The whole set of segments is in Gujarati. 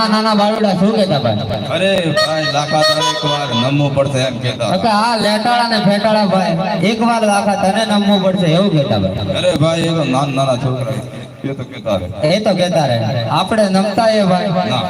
નાના નાના બાળુડા શું કહેતા ભાઈ? અરે ભાઈ લાખા તારે એક વાર નમવું પડશે એમ કેતા કે આ લેટાળા ને ફેટાળા ભાઈ. એક વાર લાખા તને નમવું પડશે એવું કેતા ભાઈ. અરે ભાઈ એ તો નાના નાના છોકરા એ તો કેતા રહે. એ તો કેતા રહે. આપણે નમતા એ ભાઈ. ના.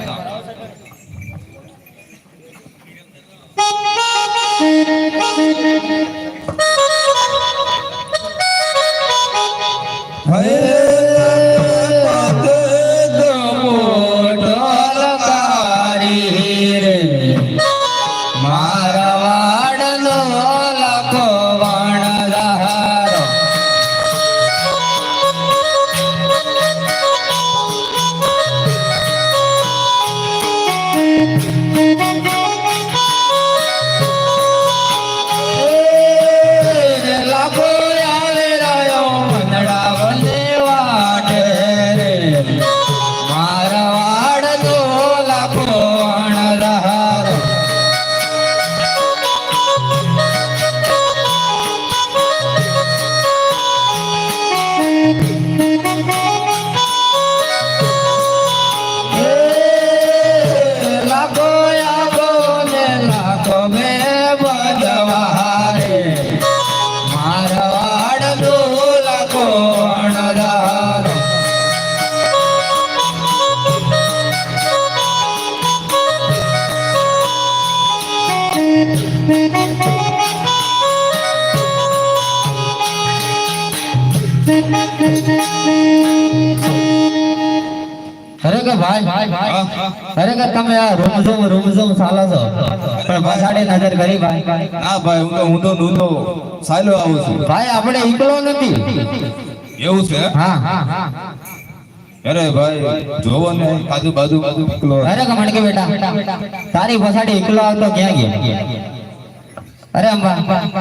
ભાઈ કે તમે આ રૂમઝૂમ રૂમઝૂમ ચાલો છો. પણ પાછાડી નજર કરી ભાઈ. ના ભાઈ હું તો હું તો હું તો સાયલો આવું છું. ભાઈ આપણે એકલો નથી. એવું છે? હા. હા હા અરે ભાઈ જોવો ને આજુ બાજુ બાજુ એકલો અરે કે મણકે બેટા તારી પાછળ એકલો આવતો ક્યાં ગયા? અરે અંબા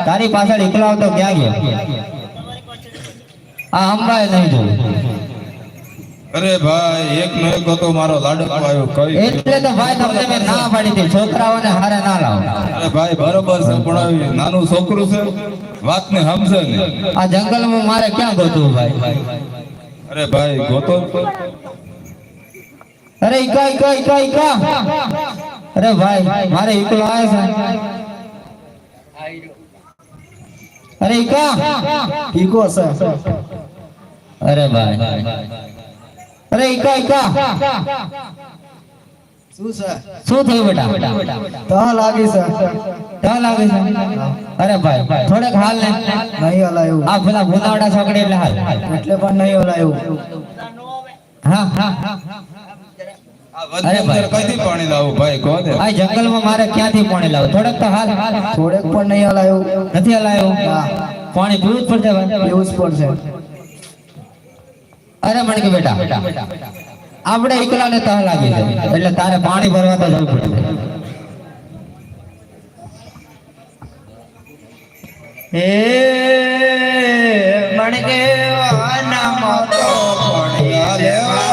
તારી પાછળ એકલો આવતો ક્યાં ગયા? આ અંબાએ નહીં જોયું. અરે ભાઈ એક નો એક હતો મારો લાડકો આવ્યો કઈ એટલે તો ભાઈ તમને મેં ના પાડી હતી છોકરાઓને હારે ના લાવો. અરે ભાઈ બરોબર છે પણ નાનું છોકરું છે વાત ને સમજે ને. આ જંગલમાં મારે ક્યાં ગોતવું ભાઈ? અરે ભાઈ ગોતો. અરે ઈકા ઈકા ઈકા ઈકા અરે ભાઈ મારે એકલો આવે છે. અરે ઈકા ઈકો છે. અરે ભાઈ. અરે ઈકા ઈકા. શું સર શું થયું બેટા? તા લાગી સર ક્યાં લાગે સર અરે ભાઈ થોડેક હાલ ને. નહીં હલાયું. આ પેલા ભૂનાવડા છોકરી એટલે હાલ. એટલે પણ નહીં હલાયું. હા હા. અરે ભાઈ. કઈથી પાણી લાવું ભાઈ કહો ને આ જંગલમાં મારે ક્યાંથી પાણી લાવું? થોડેક તો હાલ. થોડેક પણ નહીં હલાયું. નથી હલાયું? પાણી પીવું જ પડશે ભાઈ. જ પડશે. અરે મણકી બેટા, આપણે એકલા ને તહ લાગી છે. એટલે તારે પાણી ભરવા તો જવું પડશે એ મણકે વાના મતો પડ્યા લેવા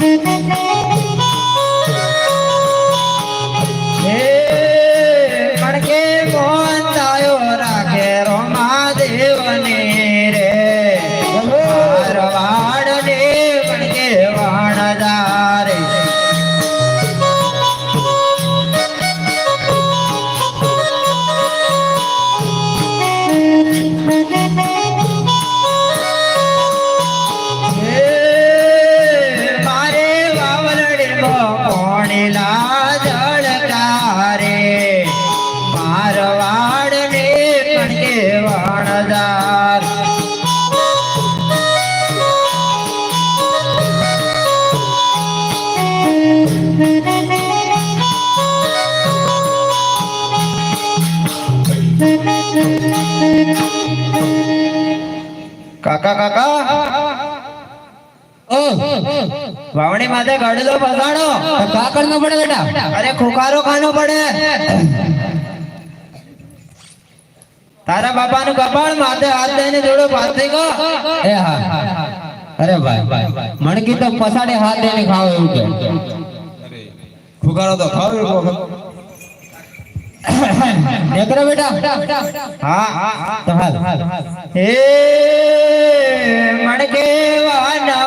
હે વાવણી માથે ગાડલો ફસાડો કા કરનો પડે બેટા? અરે ખોખારો ખાનો પડે. તારા બાપા નું કપાળ માથે હાથ દઈને જોડો થઈ ગયો. એ હા. અરે ભાઈ મણકી તો પસાડે હાથ દઈને ખાવ એવું કે અરે તો ખાવ એક વખત. નેકરો બેટા. હા. હા તો હાલ. હે મણકે વાના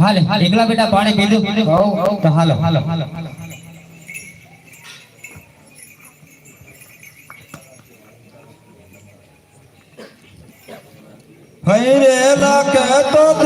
હાલે એકલા બેટા પાણી પીધું. તો હાલો. હાલો. હૈરે લાકે તો દે તો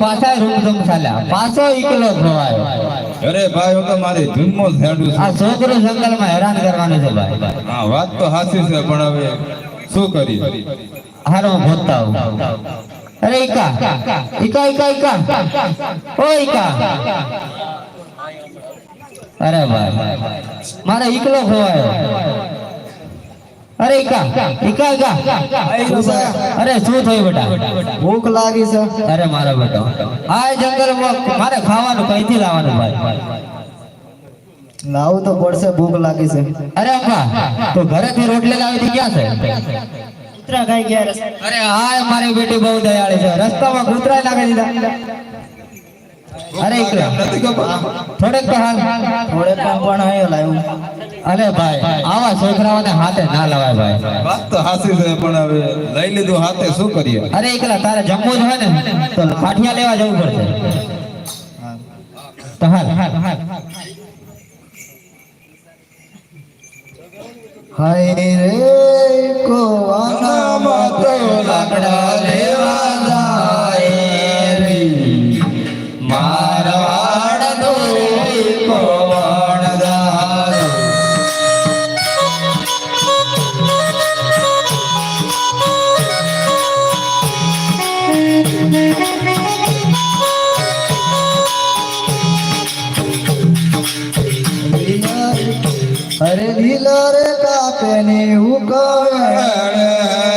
પાછા રૂમ ચાલ્યા પાછો એકલો જોવાયો અરે ભાઈ તો મારી ધૂનમાં જ હેડું આ છું જંગલમાં હેરાન કરવાનું છે ભાઈ. હા વાત તો સાચી છે પણ હવે શું કરી હારો આવું અરે ઈકા. ઈકા ઈકા ઈકા. ઓ ઈકા. અરે ભાઈ. મારે એકલો ખોવાયો અરે ઈકા ઈકા ઈકા. અરે શું થયું બેટા? ભૂખ લાગી છે. અરે મારા બેટા. આ જંગલમાં મારે ખાવાનું કઈથી લાવવાનું ભાઈ? લાવું તો પડશે ભૂખ લાગી છે. અરે અંબા તો ઘરેથી રોટલી લાવી હતી ક્યાં છે? કૂતરા ખાઈ ગયા અરે હા મારી બેટી બહુ દયાળી છે. રસ્તામાં કૂતરા લાગી દીધા. અરે એકલા થોડેક તો હાલ. થોડેક પણ પણ આવ્યો લાવ્યું. અરે ભાઈ આવા છોકરાઓને હાથે ના લવાય ભાઈ. વાત તો હાસી છે પણ હવે લઈ લીધું હાથે શું કરીએ? અરે એકલા તારે જમવું જ હોય ને તો કાઠિયા લેવા જવું પડશે. તો હાલ. હાલ હાલ હાય રે કોવાના માતો લાકડા લેવા અરે લીલા રે કાપે ને ઉકાળ આકા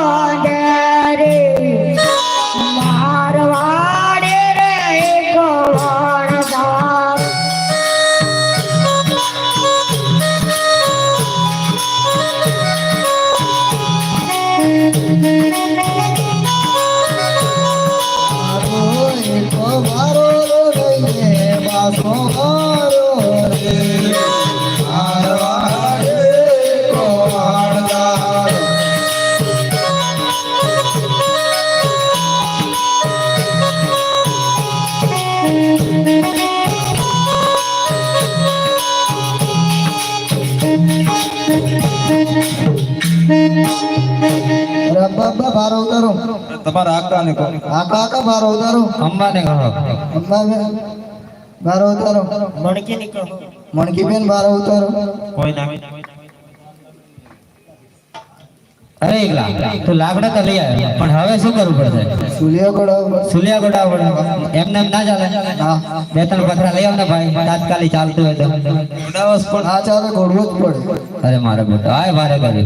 ઉતારો તમારા આકા ને કહો. આકા આકા મારો ઉતારો અંબાને કહો. અમ્મા ને મારો ઉતારો મણકી નીકળો. મણકી બેન મારો ઉતારો અરે એકલા. તું લાકડા તો લઈ આવ્યો. પણ હવે શું કરવું પડશે? સુલિયા કડાવ સુલિયા ગોડા એમને એમ ના ચાલે. હા. બે ત્રણ પથરા લઈ આવ ને ભાઈ. તાત્કાલિક ચાલતું હોય તો. પણ આ ચાલે ઘોડવું જ પડે. અરે મારે બેટો આય વારે કરી